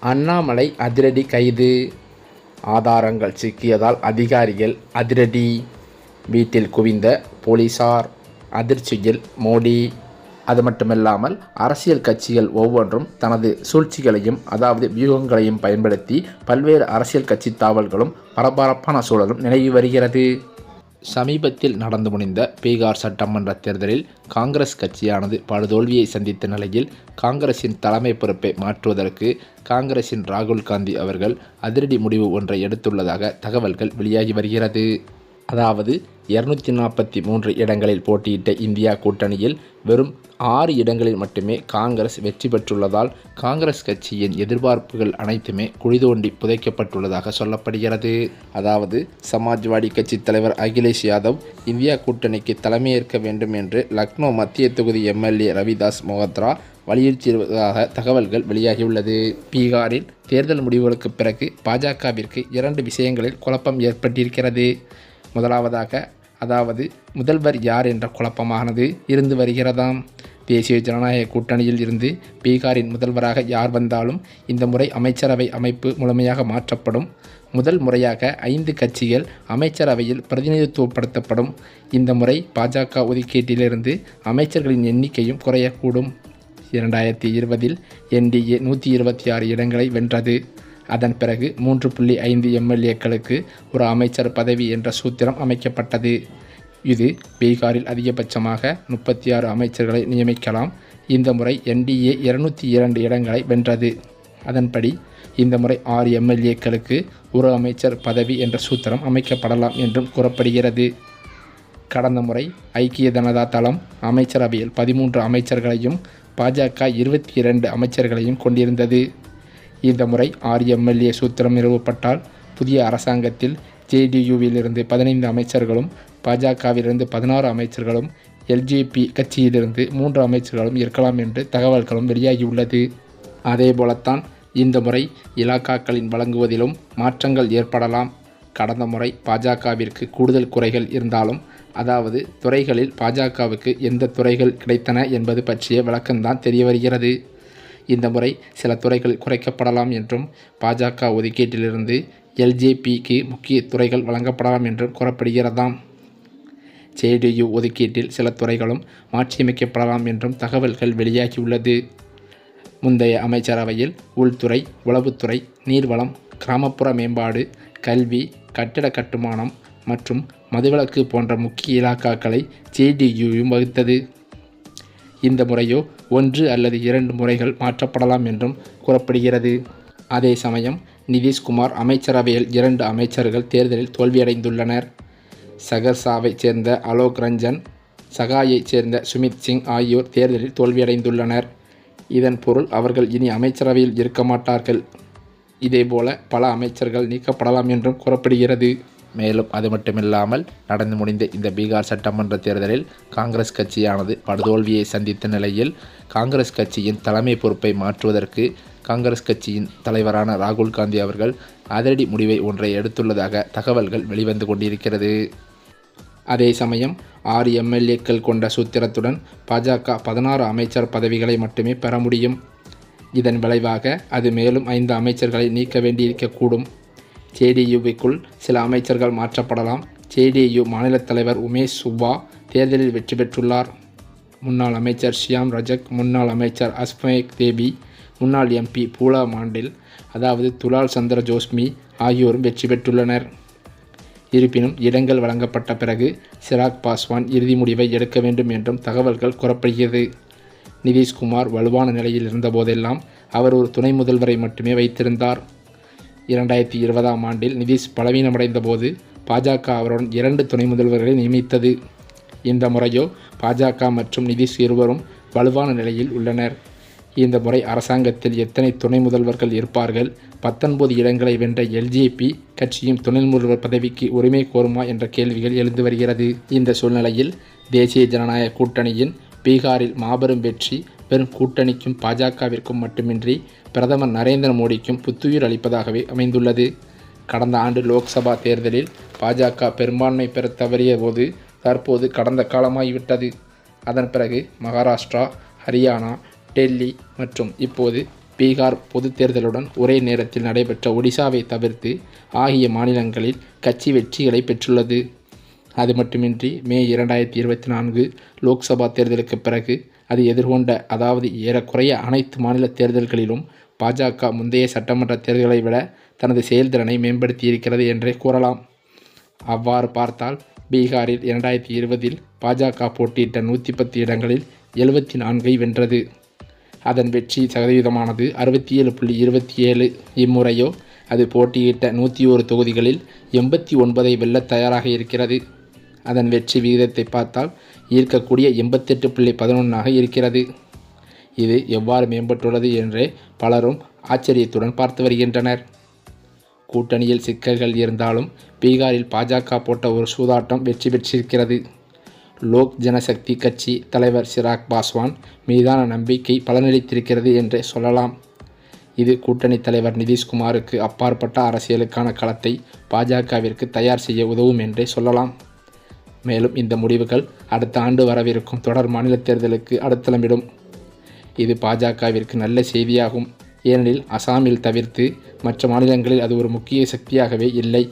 அண்ணாமலை அதிரடி கைது. ஆதாரங்கள் சிக்கியதால் அதிகாரிகள் அதிரடி. வீட்டில் குவிந்த போலீசார் அதிர்ச்சியில் மோடி. அது மட்டுமில்லாமல் அரசியல் கட்சிகள் ஒவ்வொன்றும் தனது சூழ்ச்சிகளையும் அதாவது வியூகங்களையும் பயன்படுத்தி பல்வேறு அரசியல் கட்சி தாவல்களும் பரபரப்பான சூழலும் நிலவி வருகிறது. சமீபத்தில் நடந்து முடிந்த பீகார் சட்டமன்ற தேர்தலில் காங்கிரஸ் கட்சியானது படுதோல்வியை சந்தித்த நிலையில் காங்கிரசின் தலைமை பொறுப்பை மாற்றுவதற்கு காங்கிரசின் ராகுல் காந்தி அவர்கள் அதிரடி முடிவு ஒன்றை எடுத்துள்ளதாக தகவல்கள் வெளியாகி வருகிறது. அதாவது இருநூத்தி நாற்பத்தி மூன்று இடங்களில் போட்டியிட்ட இந்தியா கூட்டணியில் வெறும் ஆறு இடங்களில் மட்டுமே காங்கிரஸ் வெற்றி பெற்றுள்ளதால் காங்கிரஸ் கட்சியின் எதிர்பார்ப்புகள் அனைத்துமே குழிதோண்டி புதைக்கப்பட்டுள்ளதாக சொல்லப்படுகிறது. அதாவது சமாஜ்வாடி கட்சி தலைவர் அகிலேஷ் யாதவ் இந்தியா கூட்டணிக்கு தலைமையேற்க வேண்டும் என்று லக்னோ மத்திய தொகுதி எம்எல்ஏ ரவிதாஸ் மொஹத்ரா வலியுறுத்தியிருப்பதாக தகவல்கள் வெளியாகியுள்ளது. பீகாரில் தேர்தல் முடிவுகளுக்கு பிறகு பாஜகவிற்கு இரண்டு விஷயங்களில் குழப்பம் ஏற்பட்டிருக்கிறது. முதலாவதாக அதாவது முதல்வர் யார் என்ற குழப்பமானது இருந்து வருகிறதாம். தேசிய ஜனநாயக கூட்டணியில் இருந்து பீகாரின் முதல்வராக யார் வந்தாலும் இந்த முறை அமைச்சரவை அமைப்பு முழுமையாக மாற்றப்படும். முதல் முறையாக ஐந்து கட்சிகள் அமைச்சரவையில் பிரதிநிதித்துவப்படுத்தப்படும். இந்த முறை பாஜக ஒதுக்கீட்டிலிருந்து அமைச்சர்களின் எண்ணிக்கையும் குறையக்கூடும். இரண்டாயிரத்தி இருபதில் என்டிஏ நூற்றி இருபத்தி ஆறு இடங்களை வென்றது. அதன் பிறகு மூன்று புள்ளி ஐந்து எம்எல்ஏக்களுக்கு ஒரு அமைச்சர் பதவி என்ற சூத்திரம் அமைக்கப்பட்டது. இது பீகாரில் அதிகபட்சமாக முப்பத்தி ஆறு அமைச்சர்களை நியமிக்கலாம். இந்த முறை என்டிஏ இருநூத்தி இரண்டு இடங்களை வென்றது. அதன்படி இந்த முறை ஆறு எம்எல்ஏக்களுக்கு ஒரு அமைச்சர் பதவி என்ற சூத்திரம் அமைக்கப்படலாம் என்றும் கூறப்படுகிறது. கடந்த முறை ஐக்கிய ஜனதா தளம் அமைச்சரவையில் பதிமூன்று அமைச்சர்களையும் பாஜக இருபத்தி இரண்டு அமைச்சர்களையும் கொண்டிருந்தது. இந்த முறை ஆறு எம்எல்ஏ சூத்திரம் நிறுவப்பட்டால் புதிய அரசாங்கத்தில் ஜேடியூவிலிருந்து பதினைந்து அமைச்சர்களும் பாஜகவிலிருந்து பதினாறு அமைச்சர்களும் எல்ஜேபி கட்சியிலிருந்து மூன்று அமைச்சர்களும் இருக்கலாம் என்று தகவல்களும் வெளியாகியுள்ளது. அதேபோலத்தான் இந்த முறை இலாக்காக்களின் வழங்குவதிலும் மாற்றங்கள் ஏற்படலாம். கடந்த முறை பாஜகவிற்கு கூடுதல் குறைகள் இருந்தாலும் அதாவது துறைகளில் பாஜகவுக்கு எந்த துறைகள் கிடைத்தன என்பது பற்றிய விளக்கம்தான் தெரிய வருகிறது இந்த முறை சில துறைகள் குறைக்கப்படலாம் என்றும் பாஜக ஒதுக்கீட்டிலிருந்து எல்ஜேபிக்கு முக்கிய துறைகள் வழங்கப்படலாம் என்றும் கூறப்படுகிறதாம். ஜேடியு ஒதுக்கீட்டில் சில துறைகளும் மாற்றியமைக்கப்படலாம் என்றும் தகவல்கள் வெளியாகியுள்ளது. முந்தைய அமைச்சரவையில் உள்துறை உளவுத்துறை நீர்வளம் கிராமப்புற மேம்பாடு கல்வி கட்டிட கட்டுமானம் மற்றும் மதுவிலக்கு போன்ற முக்கிய இலாக்காக்களை ஜேடியுவும் வகுத்தது. இந்த முறையோ ஒன்று அல்லது இரண்டு முறைகள் மாற்றப்படலாம் என்றும் கூறப்படுகிறது. அதே சமயம் நிதிஷ்குமார் அமைச்சரவையில் இரண்டு அமைச்சர்கள் தேர்தலில் தோல்வியடைந்துள்ளனர். சகர்சாவைச் சேர்ந்த அலோக் ரஞ்சன் சகாயைச் சேர்ந்த சுமித் சிங் ஆகியோர் தேர்தலில் தோல்வியடைந்துள்ளனர். இதன் பொருள் அவர்கள் இனி அமைச்சரவையில் இருக்க மாட்டார்கள். இதேபோல பல அமைச்சர்கள் நீக்கப்படலாம் என்றும் கூறப்படுகிறது. மேலும் அது மட்டுமில்லாமல் நடந்து முடிந்த இந்த பீகார் சட்டமன்ற தேர்தலில் காங்கிரஸ் கட்சியானது படுதோல்வியை சந்தித்த நிலையில் காங்கிரஸ் கட்சியின் தலைமை பொறுப்பை மாற்றுவதற்கு காங்கிரஸ் கட்சியின் தலைவரான ராகுல் காந்தி அவர்கள் அதிரடி முடிவை ஒன்றை எடுத்துள்ளதாக தகவல்கள் வெளிவந்து கொண்டிருக்கிறது. அதே சமயம் ஆறு எம்எல்ஏக்கள் கொண்ட சூத்திரத்துடன் பாஜக பதினாறு அமைச்சர் பதவிகளை மட்டுமே பெற முடியும். இதன் விளைவாக அது மேலும் ஐந்து அமைச்சர்களை நீக்க வேண்டியிருக்கக்கூடும். ஜேடியுவிற்குள் சில அமைச்சர்கள் மாற்றப்படலாம். ஜேடியு மாநில தலைவர் உமேஷ் சுப்பா தேர்தலில் வெற்றி பெற்றுள்ளார். முன்னாள் அமைச்சர் ஷியாம் ரஜக் முன்னாள் அமைச்சர் அஸ்மேக் தேபி முன்னாள் எம்பி பூலா மாண்டில் அதாவது துலால் சந்திர ஜோஸ்மி ஆகியோரும் வெற்றி பெற்றுள்ளனர். இருப்பினும் இடங்கள் வழங்கப்பட்ட பிறகு சிராக் பாஸ்வான் இறுதி முடிவை எடுக்க வேண்டும் என்றும் தகவல்கள் கூறப்படுகிறது. நிதிஷ்குமார் வலுவான நிலையில் இருந்தபோதெல்லாம் அவர் ஒரு துணை முதல்வரை மட்டுமே வைத்திருந்தார். இரண்டாயிரத்தி இருபதாம் ஆண்டில் நிதிஷ் பலவீனமடைந்த போது பாஜக அவருடன் இரண்டு துணை முதல்வர்களை நியமித்தது. இந்த முறையோ பாஜக மற்றும் நிதிஷ் இருவரும் வலுவான நிலையில் உள்ளனர். இந்த முறை அரசாங்கத்தில் எத்தனை துணை முதல்வர்கள் இருப்பார்கள் பத்தொன்பது இடங்களை வென்ற எல்ஜேபி கட்சியும் துணை முதல்வர் பதவிக்கு உரிமை கோருமா என்ற கேள்விகள் எழுந்து வருகிறது. இந்த சூழ்நிலையில் தேசிய ஜனநாயக கூட்டணியின் பீகாரில் மாபெரும் வெற்றி பெரும் கூட்டணிக்கும் பாஜகவிற்கும் மட்டுமின்றி பிரதமர் நரேந்திர மோடிக்கும் புத்துயிர் அளிப்பதாகவே அமைந்துள்ளது. கடந்த ஆண்டு லோக்சபா தேர்தலில் பாஜக பெரும்பான்மை பெற தவறிய போது தற்போது கடந்த காலமாகிவிட்டது. அதன் பிறகு மகாராஷ்டிரா ஹரியானா டெல்லி மற்றும் இப்போது பீகார் பொதுத் தேர்தலுடன் ஒரே நேரத்தில் நடைபெற்ற ஒடிசாவை தவிர்த்து ஆகிய மாநிலங்களில் கட்சி வெற்றிகளை பெற்றுள்ளது. அது மட்டுமின்றி மே இரண்டாயிரத்தி இருபத்தி நான்கு லோக்சபா தேர்தலுக்கு பிறகு அது எதிர்கொண்ட அதாவது ஏறக்குறைய அனைத்து மாநில தேர்தல்களிலும் பாஜக முந்தைய சட்டமன்ற தேர்தல்களை விட தனது செயல்திறனை மேம்படுத்தியிருக்கிறது என்றே கூறலாம். அவ்வாறு பார்த்தால் பீகாரில் இரண்டாயிரத்தி இருபதில் பாஜக போட்டியிட்ட நூற்றி பத்து இடங்களில் எழுபத்தி நான்கை வென்றது. அதன் வெற்றி சதவீதமானது அறுபத்தி ஏழு புள்ளி இருபத்தி ஏழு இம்முறையோ அது போட்டியிட்ட நூற்றி ஒரு தொகுதிகளில் எண்பத்தி ஒன்பதை வெல்ல தயாராக இருக்கிறது. அதன் வெற்றி விகிதத்தை பார்த்தால் ஈர்க்கக்கூடிய எண்பத்தெட்டு புள்ளி பதினொன்றாக இருக்கிறது. இது எவ்வாறு மேம்பட்டுள்ளது என்றே பலரும் ஆச்சரியத்துடன் பார்த்து வருகின்றனர். கூட்டணியில் சிக்கல்கள் இருந்தாலும் பீகாரில் பாஜக போட்ட ஒரு சூதாட்டம் வெற்றி பெற்றிருக்கிறது. லோக் ஜனசக்தி கட்சி தலைவர் சிராக் பாஸ்வான் மீதான நம்பிக்கை பலனளித்திருக்கிறது என்றே சொல்லலாம். இது கூட்டணி தலைவர் நிதிஷ்குமாருக்கு அப்பாற்பட்ட அரசியலுக்கான களத்தை பாஜகவிற்கு தயார் செய்ய உதவும் என்றே சொல்லலாம். மேலும் இந்த முடிவுகள் அடுத்த ஆண்டு வரவிருக்கும் தொடர் மாநில தேர்தலுக்கு அடுத்தளமிடும். இது பாஜகவிற்கு நல்ல செய்தியாகும். ஏனெனில் அசாமில் தவிர்த்து மற்ற மாநிலங்களில் அது ஒரு முக்கிய சக்தியாகவே இல்லை.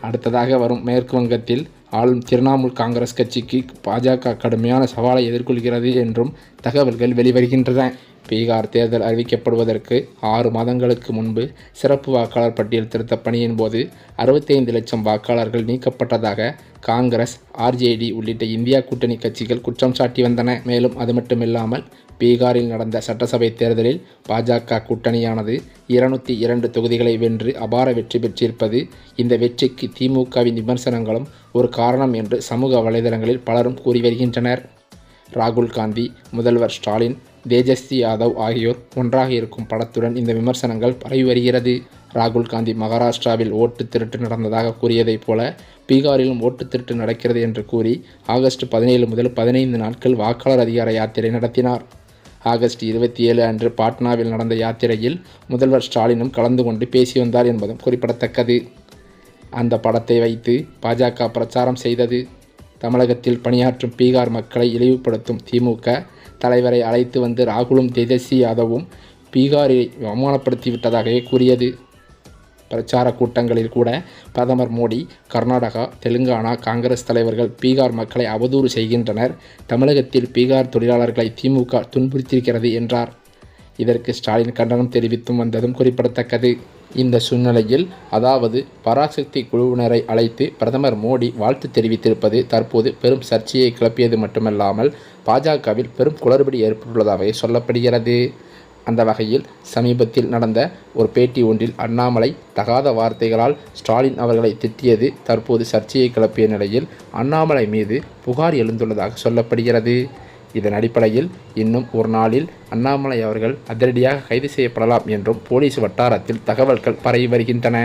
அடுத்ததாக வரும் மேற்கு வங்கத்தில் ஆளும் திரிணாமுல் காங்கிரஸ் கட்சிக்கு பாஜக கடுமையான சவாலை எதிர்கொள்கிறது என்றும் தகவல்கள் வெளிவருகின்றன. பீகார் தேர்தல் அறிவிக்கப்படுவதற்கு ஆறு மாதங்களுக்கு முன்பு சிறப்பு வாக்காளர் பட்டியல் திருத்த பணியின் போது அறுபத்தைந்து லட்சம் வாக்காளர்கள் நீக்கப்பட்டதாக காங்கிரஸ் ஆர்ஜேடி உள்ளிட்ட இந்தியா கூட்டணி கட்சிகள் குற்றம் சாட்டி வந்தன. மேலும் அது மட்டுமில்லாமல் பீகாரில் நடந்த சட்டசபை தேர்தலில் பாஜக கூட்டணியானது இருநூத்தி இரண்டு தொகுதிகளை வென்று அபார வெற்றி பெற்றிருப்பது இந்த வெற்றிக்கு திமுகவின் விமர்சனங்களும் ஒரு காரணம் என்று சமூக வலைதளங்களில் பலரும் கூறி வருகின்றனர். ராகுல் காந்தி முதல்வர் ஸ்டாலின் தேஜஸ்வி யாதவ் ஆகியோர் ஒன்றாக இருக்கும் படத்துடன் இந்த விமர்சனங்கள் பரவி வருகிறது. ராகுல் காந்தி மகாராஷ்டிராவில் ஓட்டு திருட்டு நடந்ததாக கூறியதைப் போல பீகாரிலும் ஓட்டு திருட்டு நடக்கிறது என்று கூறி ஆகஸ்ட் பதினேழு முதல் பதினைந்து நாட்கள் வாக்காளர் அதிகார யாத்திரை நடத்தினார். ஆகஸ்ட் இருபத்தி ஏழு அன்று பாட்னாவில் நடந்த யாத்திரையில் முதல்வர் ஸ்டாலினும் கலந்து கொண்டு பேசி வந்தார் என்பதும் குறிப்பிடத்தக்கது. அந்த படத்தை வைத்து பாஜக பிரச்சாரம் செய்தது. தமிழகத்தில் பணியாற்றும் பீகார் மக்களை இழிவுபடுத்தும் திமுக தலைவரை அழைத்து வந்து ராகுலும் தேஜஸ்வி யாதவும் பீகாரை அவமானப்படுத்தி விட்டதாகவே கூறியது. பிரச்சார கூட்டங்களில் கூட பிரதமர் மோடி கர்நாடகா தெலுங்கானா காங்கிரஸ் தலைவர்கள் பீகார் மக்களை அவதூறு செய்கின்றனர். தமிழகத்தில் பீகார் தொழிலாளர்களை திமுக துன்புறுத்தியிருக்கிறது என்றார். இதற்கு ஸ்டாலின் கண்டனம் தெரிவித்தும் வந்ததும் குறிப்பிடத்தக்கது. இந்த சூழ்நிலையில் அதாவது பராசக்தி குழுவினரை அழைத்து பிரதமர் மோடி வாழ்த்து தெரிவித்திருப்பது தற்போது பெரும் சர்ச்சையை கிளப்பியது மட்டுமல்லாமல் பாஜகவில் பெரும் குளறுபடி ஏற்பட்டுள்ளதாகவே சொல்லப்படுகிறது. அந்த வகையில் சமீபத்தில் நடந்த ஒரு பேட்டி ஒன்றில் அண்ணாமலை தகாத வார்த்தைகளால் ஸ்டாலின் அவர்களை திட்டியது தற்போது சர்ச்சையை கிளப்பிய நிலையில் அண்ணாமலை மீது புகார் எழுந்துள்ளதாக சொல்லப்படுகிறது. இதன் அடிப்படையில் இன்னும் ஒரு நாளில் அண்ணாமலை அவர்கள் அதிரடியாக கைது செய்யப்படலாம் என்றும் போலீஸ் வட்டாரத்தில் தகவல்கள் பரவி வருகின்றன.